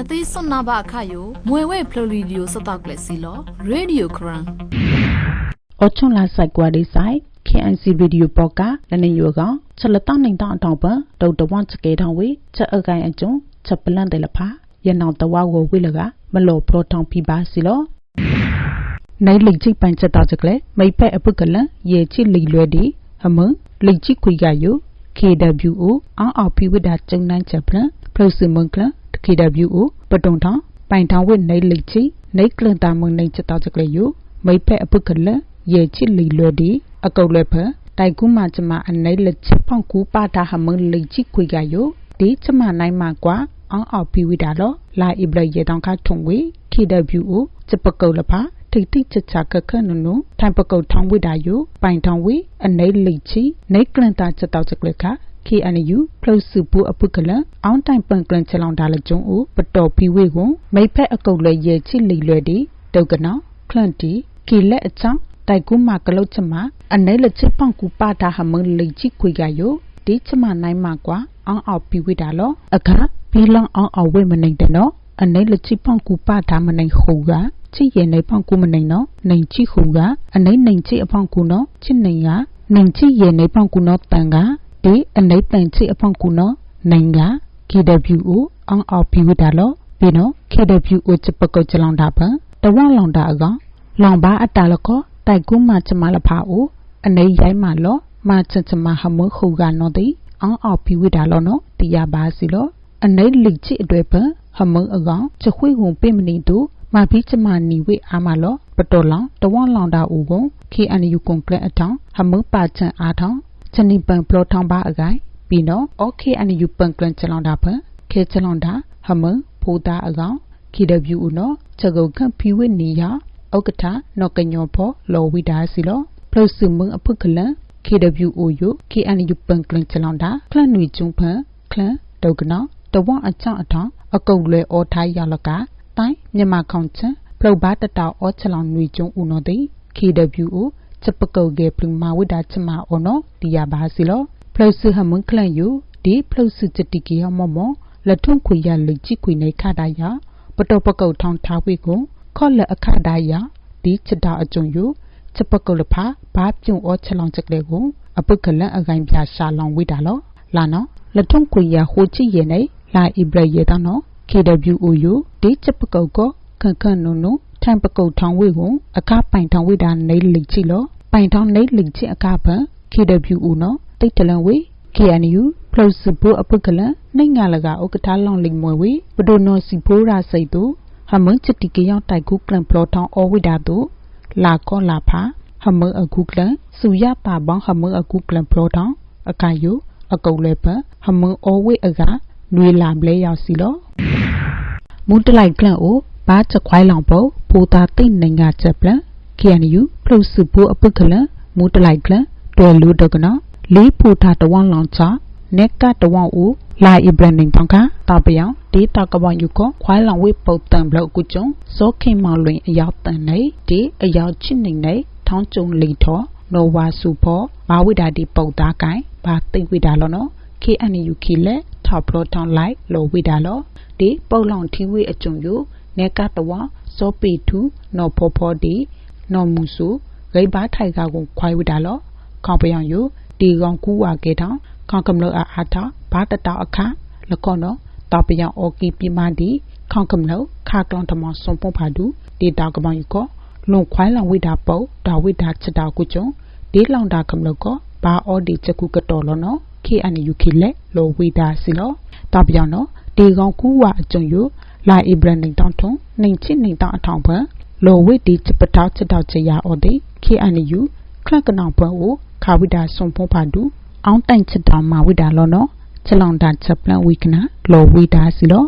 နသိစွန်နာဘအခါယိုမွေဝဲဖလိုလီဒီယိုစတောက်ကလက်စီလောရေဒီယိုခရန်အော်ချွန်လာဆိုင်ကွာဒီဆိုင် KNC Radio ပေါ်ကလနေယောကချက်လက်တောင်းနိုင်တောင်းအတောင်ပဒေါက်တဝန်ချကေထောင်းဝေချက်အကိုင်အကျုံချက်ပလန့်တယ်လဖာရနောင်တဝါကိုဝေလကမလောပရိုထောင်းပြပါစီလောနိုင်လိတ်ချိပိုင်ချက်တော့ချက်ကလေမိဖက်အပုကလန်ရေချိလိလွဲဒီအမလိတ်ချိခွေကယို KWO အောင်းအော်ပြဝဒကျုံနိုင်ချက်ပလန်ဖလို့စမန်ကလ KWO ပတုံထောင်းပိုင်ထောင်းဝိနိုင်လိတ်ချိနိုင်ကလန်တာမုန်နိုင်ချက်တော့ချက်ကလေယိုမိဖက်အပုကလန်ရေချစ်လီလွယ်ဒီအကုတ်လည်းဖတိုက်ကူးမှကျမအနိုင်လက်ချဖောင်ကူပါတာဟမလိချီခွေကယိုဒီကျမနိုင်မှာကွာအောင်းအောက်ပြီးဝိတာလောလာအိဘရရေတောင်ခထုံဝေ KWO ချပကုတ်လဖထိတ်တိချချကခနုနုထိုင်ပကုတ်ထောင်းဝိတာယိုပိုင်ထောင်းဝေအနိုင်လိချီနိုင်ကလန်တာချက်တော့ချက်လက်ခ KNU ဖလုစုပူအပုကလအောင်းတိုင်ပန်ကလန်ချလောင်ဒါလကျုံဦးပတော်ပြီးဝေကိုမိဖက်အကုတ်လည်းရေချစ်လီလွယ်ဒီတုတ်ကနောခလန့်တီကီလက်အချောင်းတိုက်ကူမကလုတ်ချမအနေလချပောင်ကူပါတာဟမလိချိခွေကယိုဒီချမနိုင်မှာကွာအောင်းအောက်ပြီးဝိတာလောအခါဘီလောင်အောင်းအောက်ဝိမနိုင်တဲ့နော်အနေလချိပောင်ကူပါတာမနိုင်ခုကချိရနေပောင်ကူမနိုင်နော်နိုင်ချိခုကအနေနိုင်ချိအဖောင်ကူနော်ချိနိုင်ကနိုင်ချိရနေပောင်ကူနော်တန်က ဒီအနေတန်ချိအဖောင်ကူနော်နိုင်က KWO အောင်းအောက်ပြီးဝိတာလောပြီးနော် KWO ချပကောချလောင်တာပတဝလောင်တာအကောင်လောင်ပါအတာလကောတိုက်ကူးမှချမလဖာအိုအနေရိုင်းမှလောမချချမဟမခုကနော်တိအောင်းအောက်ပြီးဝိတာလောနော်တရားပါစီလောအနေလိချိအတွေ့ပဟမအကောင်ချခွေကုန်ပိမနီတူမဘီချမနီဝိအာမလောပတော်လောင်တဝလောင်တာဦးကုန် KNU ကွန်ကလအထောင်ဟမပါချန်အားထောင် ချနီပန်ပလောထောင်ပါအကိုင်ပြီးတော့ OKNU ပန်ကလန်ချလောင်တာဖခဲချလောင်တာဟမဖိုးတာအကောင် KWU နော်ချက်ကုတ်ခန့်ဖီဝိနီယာဥက္ကဋ္ဌနော်ကညောဖောလောဝိဒါစီလောပလုစုမအဖုကလန် KWO ယ KNU ပန်ကလန်ချလောင်တာခလန်နွေကျုံဖန်ခလန်ဒေါကနောတဝအချအထောင်အကုတ်လွဲအောထိုင်းရလကတိုင်းမြန်မာခေါင်ချန်ပလုဘာတတောအောချလောင်နွေကျုံဦးနော်တိ KWO ချပကုတ်ကေပလမဝိဒါချမအောနော်တီယာဘာစီလောပလုစုဟမန်ခလန်ယဒီပလုစုချတိကေဟမမောလက်ထုံခွေရလိချိခွေနေခတာရပတောပကုတ်ထောင်းထားဝိကိုခေါ်လက်အခဒါယဒီချတာအကျုံယချပကုလဖာဘာပြုံဩချလောင်ချက်လေကိုအပုကလန်အကိုင်ပြရှာလောင်ဝိတာလောလာနော်လက်ထုံကွေရဟိုချိရဲ့နေလာဣဘရရဲ့တနော် KWOU ဒီချပကုတ်ကိုခန့်ခန့်နုံနု ထံပကုတ်ထောင်ဝိကိုအခပိုင်ထောင်ဝိတာနေလိချိလောပိုင်ထောင်နေလိချိအခပန် KWO နော်တိတ်တလန်ဝေ KNU ဖလုစဘူအပုကလန်နိုင်ငါလကဥက္ကဋလောင်လိမွေဝေပဒိုနောစီဖိုးရာစိတ်တူဟမချတိကရောက်တိုက်ကူကလန်ပလောထောင်းအဝိဒါတုလာကောလာဖာဟမအခုကလန်စူရတာဘောင်းဟမအခုကလန်ပလောထောင်းအကယုအကုတ်လေပဟမအဝိအကနွေလာမလဲရောက်စီလောမူတလိုက်ကလန်အို ဘာချက်ခွိုင်းလောင်ပုတ်ပူတာတိတ်နိုင်ကချက်ပလန် KNU ဖလုစုဘူအပုကလန်မူတလိုက်ကလန်တွယ်လူဒကနောလေးဖူတာတဝန်းလောင်ချနက်ကတဝန်းဦးလာအိဘရန်နင်းတောင်ကတာပယောင်ဒေတာကဘောင်ယူကိုခွိုင်းလောင်ဝိပုတ်တံဘလောက်ကုကျုံဇောခင်မောင်လွင်အရောက်တန်နေဒီအရောက်ချစ်နေနေထောင်းကျုံလီထောနိုဝါစုဖောဘာဝိဒါဒီပုတ်သားကိုင်ဘာသိဝိဒါလောနော် KNU ခီလက်ထောက်ပလောထောင်းလိုက်လောဝိဒါလောဒီပုတ်လောင်ထီဝိအကျုံယူ နေကတဝဇောပီထူနော်ဖောဖောဒီနော်မူစုဂိဘာထိုင်ကကိုခွိုင်းဝိဒါလောခေါပယောင်ယူဒီကောင်ကူဝါကေထောင်းခေါကမလောအားအားတာဘာတတောက်အခါလကောနော်တောပယံအော်ကီပြမဒီခေါကမလောခါကလောင်တမဆွန်ပုံဖာဒူဒေတာကပောင်ယူကောလွန်ခွိုင်းလောင်ဝိတာပုတ်ဒါဝိတာချက်တာကုကျုံဒီလောင်တာကမလောကောဘာအော်ဒီချက်ကူကတော်လောနော် KNU ခိလက်လောဝိတာစီလောတောပယံနော် ဒီကောင်ကူဝါအကျုံယူလာအိဘရန်နေတောင်းထုံနေချစ်နေတောင်းအထောင်ပန်လောဝိဒီချပတောက်ချက်တောက်ချရာအော်ဒီ KNU ခလကနောင်ပွဲကိုခါဝိတာဆွန်ပုံဖာဒူအောင်းတိုင်ချက်တောင်မာဝိတာလောနော်ချက်လောင်တာချက်ပလန်ဝိကနာလောဝိတာစီလော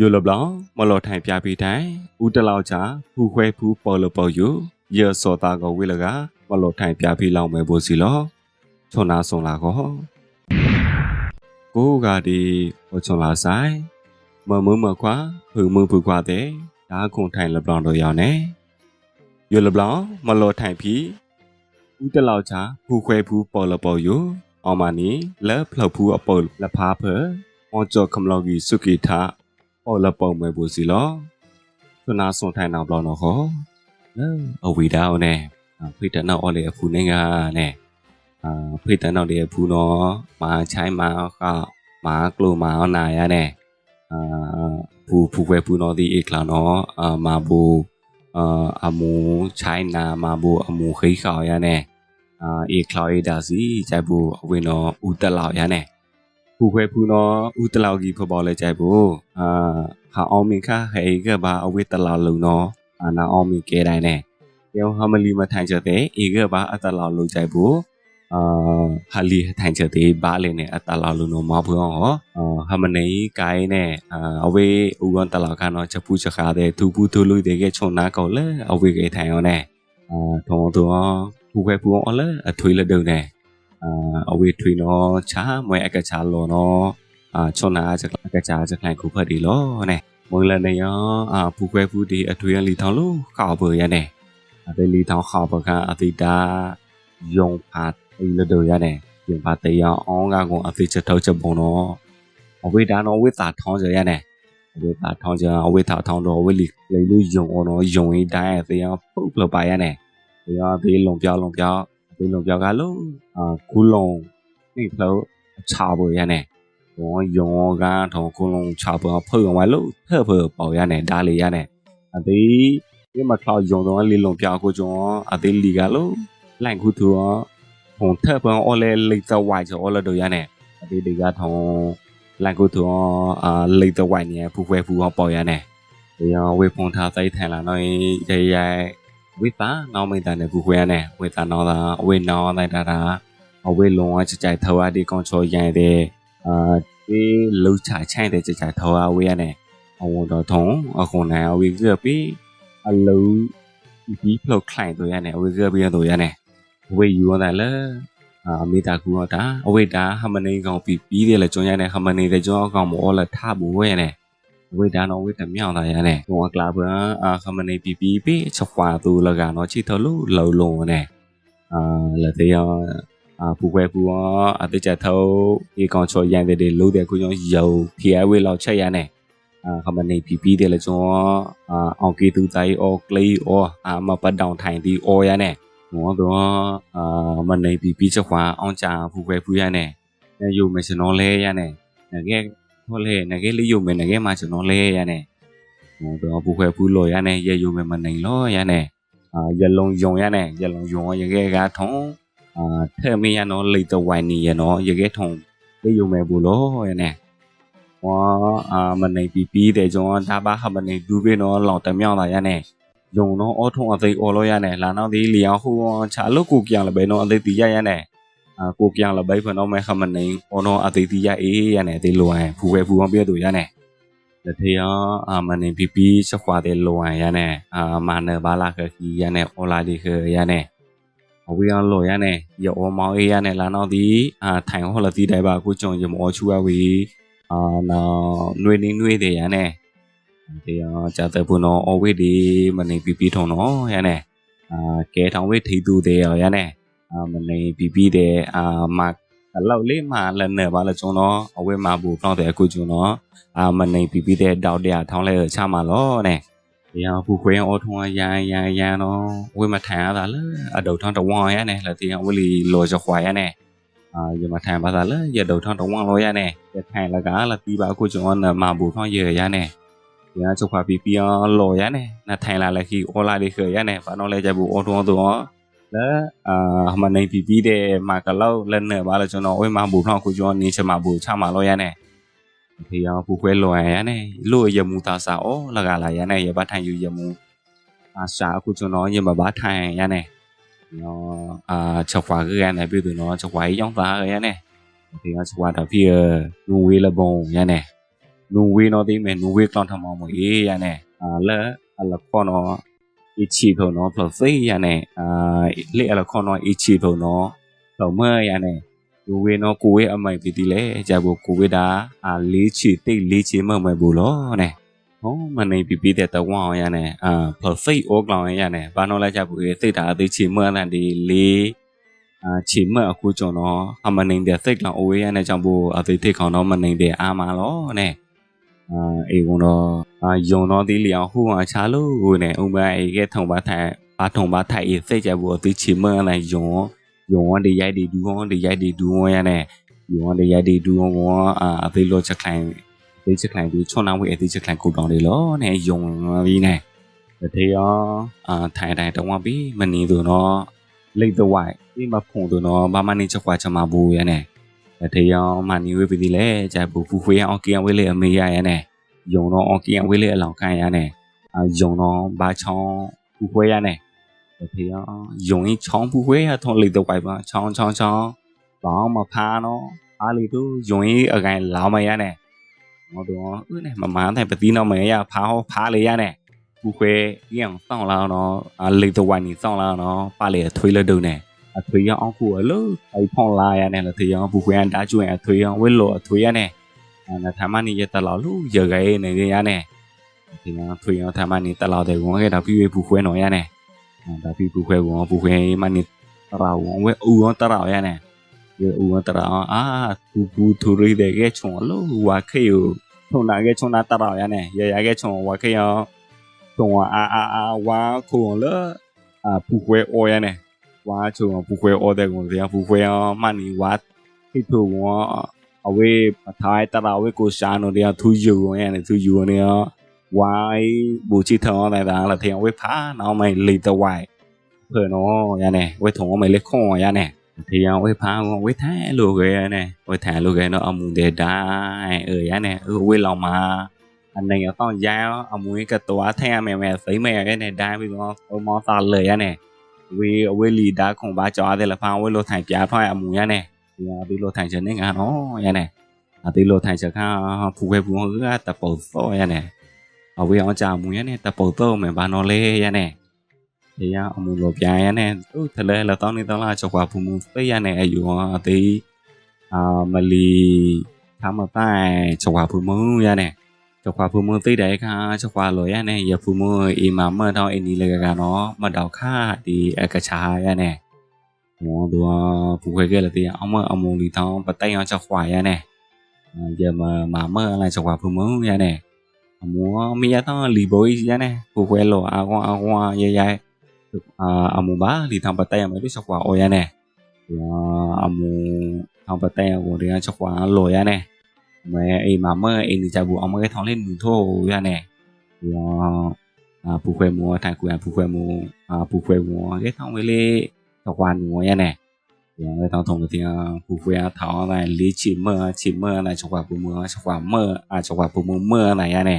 ယိုလဘလောင်မလော်ထိုင်ပြပြီးတိုင်ဦးတလောက်ချာဖူခွဲဖူပေါ်လပေါ်ယိုရစောတာကဝေလကမလော်ထိုင်ပြပြီးလောင်မဲဖို့စီလောချွန်နာဆုံလာကော ကိုကဒီဟောချွန်လာဆိုင်မမမခွာဖူမဖူခွာတဲ့ဒါခုံထိုင်လဘလောင်တော့ရောက်နေယိုလဘလောင်မလော်ထိုင်ပြီးဦးတလောက်ချာဖူခွဲဖူပေါ်လပေါ်ယိုအောင်မနီလက်ဖလောက်ဖူအပေါ်လက်ဖားဖဲမောကြောခမလော်ကြီးစုကီထာအော်လပုံမဲ့ဘူးစီလောဆွနာဆွန်ထိုင်နောက်ဘလောနော်ဟောလဲအဝီဒါအောင်နဲ့ဖိတနောက်အော်လေအဖူနေကနဲ့ အာဖိတနောက်လေအဖူနော်မာချိုင်းမာကမာကလိုမာနာရနဲ့အာဖူဖူပဲဖူနော်ဒီအကလာနော်အာမာဘူအာအမူချိုင်းနာမာဘူအမူခိခေါရနဲ့အာအကလာရဒါစီဂျိုက်ဘူအဝင်းနော်ဦးတက်လောက်ရနဲ့ဖူခွဲဖူနော်ဦးတလောက်ကြီးဖော်ပေါ်လဲကြိုက်ဘူးအာဟာအောင်မင်ခဟဲကဘာအဝိတလောက်လုံနော်အာနာအောင်မင်ကဲတိုင်းနဲ့ယောဟာမလီမထိုင်ချက်တဲ့ဧကဘာအတလောက်လုံကြိုက်ဘူး အာဟာလီထိုင်ချက်တဲ့ဘာလဲနဲ့အတလောက်လုံနော်မဘူးဟောအာဟာမနေကိုင်းနဲ့အာအဝေးဦးကွန်တလောက်ခါနော်ချက်ပူချက်ခါတဲ့သူပူသူလူတဲ့ကချုံနာကောလဲအဝေးကထိုင်ရောနဲ့အာထုံတော့ဖူခွဲဖူအောင်လဲအထွေးလက်တုံနဲ့အာအဝေးထွေနော်ချာမွဲအကချာလောနော်အာချွန်နာချက်အကချာချက်နိုင်ခုဖတ်ဒီလောနဲ့မွေလနေယောအာဖူခွဲဖူဒီအထွေလီထောင်းလို့ခါဘရနဲ့အတေလီထောင်းခါဘကအတိတာ ယုံဖတ်အီလဒရနဲ့ယုံဖတ်တရားအောင်ကကုန်အတိချက်ထောက်ချက်ပုံနော်အဝေးဒါနော်ဝေးတာထောင်းကြရနဲ့အဝေးတာထောင်းကြအဝေးတာထောင်းတော့ဝေးလီလေလို့ယုံအောင်နော်ယုံရင်းတိုင်းအတရားပုတ်လို့ပါရနဲ့တရားသေးလုံပြောင်းလုံပြောင်းဒီလိုပြောကလို့အာကူလုံးနိဖလို့ချာပေါ်ရနေဘောယောကထောကူလုံးချာပေါ်ဖေဝလို့ဖဲ့ဖဲ့ပေါ်ရနေဒါလေးရနေအဒီဒီမှာခေါယုံတော့လေးလုံးပြောကိုကျော်အဒီလီကလို့ လိုက်ခုသူဟွန်ထပ်ပေါ်အော်လေလိတဝိုင်ကျော်အော်လတို့ရနေအဒီဒီကထောလိုက်ခုသူအာလိတဝိုင်နေဖူဖွဲဖူပေါ်ရနေဒီရောဝေဖုန်ထားသိထိုင်လာတော့ဒီရဲ့ဝိတာနောင်မိတာနဲ့ဘူးခွေရနဲ့ဝိတာနောတာအဝိနောလိုက်တာတာအဝိလုံးဝကြကြိုက်ထောအဒီကောင်ချောရိုင်တဲ့အာဒီလှချချိုင်တဲ့ကြကြိုက်ထောအဝိရနဲ့အဝတော်ထုံအခုနိုင်အဝိကပြီးအလုံးဒီဖလောက်ခိုင်တို့ရနဲ့အဝိကပြီးတို့ရနဲ့အ ဝိယူရတယ်လေအာမိတာကူတာအဝိတာဟမနေကောင်ပြီးပြီးတယ်လေကျွန်းရနဲ့ဟမနေတဲ့ကျွန်းအကောင်မောလဲထဘူးရနဲ့ဝေဒါနောဝေတမြောင်းတာရနဲ့ဟိုကလာဘအာခမနေပီပီပီချက်ခွာသူလကနော်ချီထလို့လောလုံးနဲ့အာလက်တရားအာပူပွဲပူအတိကျထောဒီကောင်ချောရန်တဲ့လို့တဲ့ကိုကြောင့်ယောဖီအဝေလောက်ချက်ရနဲ့အာခမနေပီပီတဲ့လေကျော်အာအောင်ကီတူတိုင်အောကလေးအောအာမပတ်တောင်ထိုင်ဒီအောရနဲ့ ဟောတော့အာမနေပီပီချက်ခွာအောင်ချာပူပွဲပူရနဲ့ယူမရှင်နော်လဲရနဲ့ငယ်ဟောလေငကဲလေးယုံမယ်ငကဲမှာကျွန်တော်လဲရနေဟိုတော့ဘူးခွဲဘူးလို့ရနေရယုံမယ်မနိုင်လို့ရနေအာရလုံးယုံရနေရလုံးယုံရကဲကထုံအာထဲမရနော်လေတော့ဝိုင်းနေရနော်ရကဲထုံလေးယုံမယ်ဘူးလို့ရနေဝါအာမနိုင်ပြီးပြီးတဲ့ကျွန်တော်ဒါပါခ မနေဒူးပြီးနော်လောင်တမြောင်းလာရနေယုံနော်အောထုံအသိအော်လို့ရနေလာနောက်ဒီလျောင်ဟိုချာလို့ကိုကြောင်လည်းပဲနော်အသိတီရရနေ à cô kia là bây giờ nó mới không mình nên ono à tí tí ya ý ya này tí luôn phù về phù không biết tuổi ya này để thì à mình nên pp cho khóa tí luôn ya này à mà nè ba la cái gì ya này ô la đi cái ya này ở bây giờ rồi ya này giờ ô máu ya này là nó tí à thành hoặc là tí đại bà cô chồng giờ mua chú à vì à nó nuôi nên nuôi để ya này thì cha tới bữa nó ô đi mình nên pp thằng nó ya này à cái thằng với thì tu để ya này အာမနေပြီးပြီးတဲ့အာမအလောက်လေးမှလည်းနေပါလေကျွန်တော်အဝဲမှာဘူးတော့တဲ့အခုကျွန်တော်အာမနေပြီးပြီးတဲ့တောက်တဲ့ထောင်းလဲချမှာလို့တဲ့ဒီအောင်ဘူးခွေအော်ထုံရန်ရန်ရန်တော့ဝဲမထန်ရတာလေအဒုတ်ထောင်းတဝရနဲ့လက်တင်ဝလီလောချခွာရနဲ့အာရမထန်ပါတာလေရဒုတ်ထောင်းတဝလောရနဲ့ရထိုင်လကလာပြီးပါအခုကျွန်တော်မဘူးထောင်းရရနဲ့ ဒီအချုပ်ခွာပြီးပြီးလောရနဲ့နထိုင်လာလက်ခီအော်လာလေးခရနဲ့ဘာတော့လဲကြဘူးအော်ထုံတော့လဲအာမနေပြီးပြီးတဲ့မှာကလောက်လက်နဲ့ပါလို့ကျွန်တော်ဝိမဘူဖောက်ကိုကျွန်တော်နေချမှာဘူချမှာလို့ရနေဒီအောင်ပူခွဲလောရနေလို့ရမှုသားစာဩလကလာရနေရပါထိုင်ယူရမှုအာစာအခုကျွန်တော်ရမပါထိုင်ရနေနော်အာချက်ခွာရနေပြီသူနော်ချက်ခွာရောင်းသားရနေဒီကချက်ခွာတော့ဖြစ်နူဝေးလပုံရနေနူဝေးတော့ဒီမဲ့နူဝေးကောင်းထမောင်းမအေးရနေ nuwe no ti me nuwe klon tham mo ye ya ne la ala ko no ichi tho no plo sei ya ne le ala ko no ichi tho no lo ma ya ne nuwe no ku we amai pi ti le ja bo ku we da a le chi te le chi ma mai bo lo ne ဟောမနေပြပြတဲ့တဝအောင်ရနဲ့အာဖဖိတ်ဩကလောင်ရနဲ့ဘာနောလိုက်ကြဘူးစိတ်ဓာအသေးချေမှန်တဲ့ဒီလေးအာချေမှအခုကျွန်တော်အမနေတဲ့စိတ်ကောင်အဝေးရနဲ့ကြောင့်ဘို့အသေးသေးကောင်တော့မနေတဲ့အာမလောနဲ့ အာအေဝန်တော့အာယုံတော့ဒီလျောင်ဟိုအချာလို့ကိုနဲ့ဥမအေကထုံပါထိုင်ပါထုံပါထိုင်အေစိတ်ကြဘူးအသိချီမန်လိုက်ယုံယုံဝဒီရိုက်ဒီဒူဝဒီရိုက်ဒီဒူဝရနဲ့ယုံဝဒီရိုက်ဒီဒူဝဝအာအသိလို့ချက်ခိုင်အသိချက်ခိုင်ဒီချွန်နာဝေအသိချက်ခိုင်ကိုတောင်းလေးလောနဲ့ယုံပြီးနဲ့တထေရောအာထိုင်တိုင်းတော့ဝပြီးမနေသူတော့လိတ်တော့ဝိုက်ဒီမဖုံသူတော့ဘာမနေချက်ကွာချမဘူးရနဲ့ တရောင်မနီဝေးပြီလေဂျာပူပူခွေးအောင်ကီယံဝေးလေအမေရရနဲ့ယုံတော့အောင်ကီယံဝေးလေအလောင်ခံရနဲ့အာယုံတော့ဘာချောင်းပူခွေးရနဲ့တရောင်ယုံရင်ချောင်းပူခွေးရထုံးလေတော့ပိုက်ပါချောင်းချောင်းချောင်းဘောင်းမဖားနော်အားလေတို့ယုံရင်အကိုင်လောင်းမရနဲ့ဟောတော့ဦးနဲ့မမန်းတဲ့ပတိနော်မရဖားဟောဖားလေရနဲ့ပူခွေးရအောင်စောင်းလာတော့အာလေတော့ဝိုင်းနေစောင်းလာတော့ပါလေထွေးလို့တုံနဲ့ အထွေရောင်အောင်ကိုလို့အိဖုန်လာရနဲ့လေထွေရောင်ဘူခွေန်တာကျွင်အထွေရောင်ဝဲလို့အထွေရနဲ့အဲထမနီရတလောက်လို့ရခဲနေရနဲ့ဒီမှာထွေရောင်ထမနီတလောက်တဲ့ဝန်ခဲ့တာပြီးဘူခွဲနော်ရနဲ့ဒါပြီးဘူခွဲဝန်ဘူခွဲမနီတရာဝန်ဝဲဦးရောတရာရနဲ့ဝဲဦးရောတရာအာဘူဘူသူရီတဲ့ကချုံလို့ဝါခေယထုံနာကချုံနာတရာရနဲ့ရရကချုံဝါခေယောထုံအာအာအာဝါခုံလို့အာဘူခွဲအော်ရနဲ့ ဝါချုံပူခွဲအော်တဲ့ကုန်စရာပူခွဲမနီဝါခိထုဝအဝေးပထိုင်တရာဝေကိုရှာနိုတဲ့သူယူရနေသူယူနေဝိုင်းဘူချီထောင်းတဲ့ဒါလာတဲ့ဝေးဖာနောက်မိုင်လေတဝိုင်းเพื่อนနော်ရနေဝေးထုံမိုင်လေခွန်ရနေဒီယံဝေးဖာဝေးထိုင်လိုခဲနေဝေးထိုင်လိုခဲနော်အမှုတဲ့ဒိုင်းเออရနေဝေးလောင်မှာအနေရတော့ရအောင်အမွေးကတော်ထိုင်ရမယ်မယ်စိမ့်မယ်ရနေဒိုင်းပြီးတော့ဟိုမောသားလေရနေ ဝေအဝေးလီဒါခုံပါကြောတယ်လဖာဝေလိုထိုင်ပြားထွားအမူရနဲ့ဒီအဒီလိုထိုင်ချင်နေငါနော်ရနဲ့အဒီလိုထိုင်ချခါဖူဝဲဖူဟကတပုတ်သောရနဲ့အဝေးအောင်ကြမူရနဲ့တပုတ်သောမယ်ဘာနော်လေရနဲ့ဒီအမူလိုပြန်ရနဲ့သူထလဲလတောင်းနေတော့လာချောကွာဖူမူသိရနဲ့အယူအသေးအာမလီသာမတိုင်ချောကွာဖူမူရနဲ့ จะควาพูมือตีได้ค่ะจะควาลอยเนี่ยอย่าพูมืออีมาเมื่อเท่าเอ็นี้เลยกันเนาะมาดาวค่าดีเอกชายเนี่ยมัวตัวผู้เคยเกิดเลยตีเอาเมื่อเอามูลีทองปะเต้ยจะควายเนี่ยอย่ามามาเมื่ออะไรจะควาพูมือเนี่ยมัวมียาต้องลีโบยเนี่ยผู้เคยหล่ออาวอาวใหญ่ๆอ่าเอามูบ้าลีทองปะเต้ยไม่ได้จะควาโอยเนี่ยเอามูทองปะเต้ยกูเรียกจะควาลอยเนี่ย me e mama e ni jabu ong me thong le nu tho ya ne yo a pu khwe mo thai ku a pu khwe mo a pu khwe mo ge thong we le to kwan mo ya ne yo ge thong thong ti a pu khwe a thao na li chi mo chi mo na chwa pu mo chwa mo a chwa pu mo mo na ya ne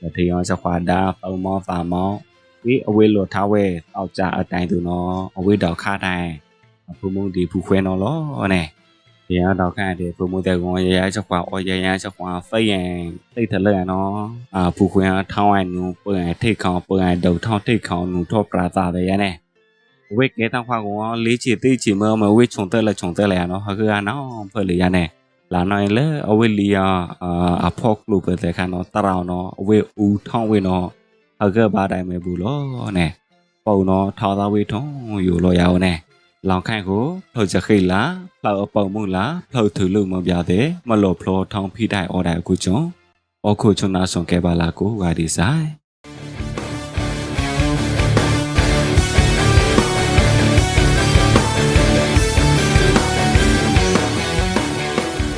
ya thi yo chwa da pa mo pa mo ဒီအဝေးလောထားဝဲတောက်ကြအတိုင်းသူနော်အဝေးတော်ခတိုင်းဖုံမုံဒီဖူခွဲနော်လောနဲ့ ဒီရတော့ခါတဲ့ပူမတဲ့ကောင်ရရချောကွာအော်ရရချောကွာဖိတ်ရင်သိတယ်လဲနော်အာပူခွဲထောင်းဝဲနူပွင့်ထိတ်ခေါင်ပွင့်ဒုတ်ထောင်းထိတ်ခေါင်နူထောပရာသာတဲ့ရနဲ့ဝေကဲတောင်ခွာကောလေးချီသေးချီမမဝေချုံတဲ့လက်ချုံတဲ့လဲနော်ဟာကနော်ဖလေရနေလာနိုင်လေအဝေလီယာအဖောက်လို့ပဲတဲ့ခါနော်တရောင်နော်အဝေဦးထောင်းဝေနော်ဟာကဘာတိုင်းမဲဘူးလို့နဲ့ပုံနော်ထောင်းသားဝေထုံးယူလို့ရအောင်နဲ့ လောင်ခိုင်ကိုလှုပ်ချခိလာလှောက်အပုံမှုလာလှုပ်ထူလို့မပြတဲ့မလို့ဖလောထောင်းဖိတိုင်အော်တိုင်အခုကျုံအခုချုံနာဆောင်ကဲပါလာကိုဝါဒီဆိုင်